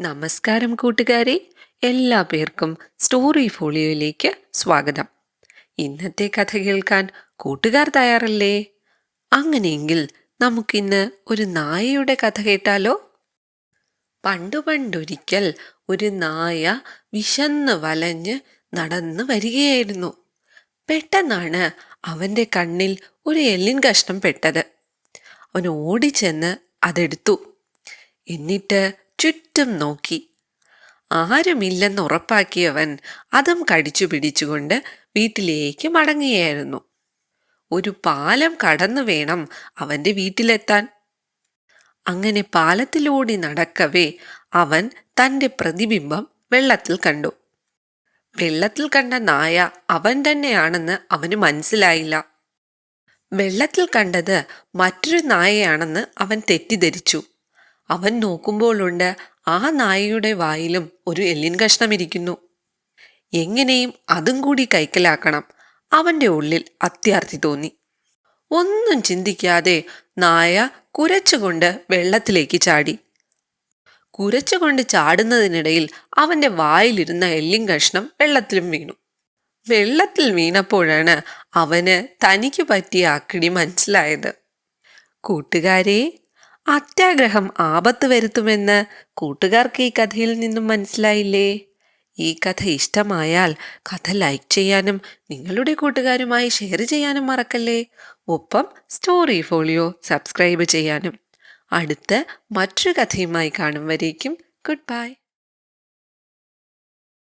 നമസ്കാരം കൂട്ടുകാരെ എല്ലാ പേർക്കും സ്റ്റോറി ഫോളിയോയിലേക്ക് സ്വാഗതം. ഇന്നത്തെ കഥ കേൾക്കാൻ കൂട്ടുകാർ തയ്യാറല്ലേ? അങ്ങനെയെങ്കിൽ നമുക്കിന്ന് ഒരു നായയുടെ കഥ കേട്ടാലോ? പണ്ടു പണ്ടൊരിക്കൽ ഒരു നായ വിശന്ന് വലഞ്ഞ് നടന്നു വരികയായിരുന്നു. പെട്ടെന്നാണ് അവന്റെ കണ്ണിൽ ഒരു എല്ലിൻ കഷ്ണം പെട്ടത്. അവൻ ഓടിച്ചെന്ന് അതെടുത്തു. എന്നിട്ട് ചുറ്റും നോക്കി. ആരുമില്ലെന്ന് ഉറപ്പാക്കിയവൻ അതും കടിച്ചു പിടിച്ചുകൊണ്ട് വീട്ടിലേക്ക് മടങ്ങുകയായിരുന്നു. ഒരു പാലം കടന്നു വേണം അവന്റെ വീട്ടിലെത്താൻ. അങ്ങനെ പാലത്തിലൂടെ നടക്കവേ അവൻ തന്റെ പ്രതിബിംബം വെള്ളത്തിൽ കണ്ടു. വെള്ളത്തിൽ കണ്ട നായ അവൻ തന്നെയാണെന്ന് അവന് മനസ്സിലായില്ല. വെള്ളത്തിൽ കണ്ടത് മറ്റൊരു നായയാണെന്ന് അവൻ തെറ്റിദ്ധരിച്ചു. അവൻ നോക്കുമ്പോഴുണ്ട് ആ നായയുടെ വായിലും ഒരു എല്ലിൻ കഷ്ണം ഇരിക്കുന്നു എങ്ങനെയും അതും കൂടി കൈക്കലാക്കണം. അവന്റെ ഉള്ളിൽ അത്യാർത്ഥി തോന്നി. ഒന്നും ചിന്തിക്കാതെ നായ കുരച്ചുകൊണ്ട് വെള്ളത്തിലേക്ക് ചാടി. കുരച്ചുകൊണ്ട് ചാടുന്നതിനിടയിൽ അവന്റെ വായിലിരുന്ന എല്ലിൻ കഷ്ണം വെള്ളത്തിലും വീണു. വെള്ളത്തിൽ വീണപ്പോഴാണ് അവന് തനിക്ക് പറ്റിയ അക്കിടി മനസ്സിലായത്. കൂട്ടുകാരെ അത്യാഗ്രഹം ആപത്ത് വരുത്തുമെന്ന് കൂട്ടുകാർക്ക് ഈ കഥയിൽ നിന്നും മനസ്സിലായില്ലേ? ഈ കഥ ഇഷ്ടമായാൽ കഥ ലൈക്ക് ചെയ്യാനും നിങ്ങളുടെ കൂട്ടുകാരുമായി ഷെയർ ചെയ്യാനും മറക്കല്ലേ? ഒപ്പം സ്റ്റോറി ഫോളിയോ സബ്സ്ക്രൈബ് ചെയ്യാനും. അടുത്ത മറ്റൊരു കഥയുമായി കാണും വരേക്കും. Good bye.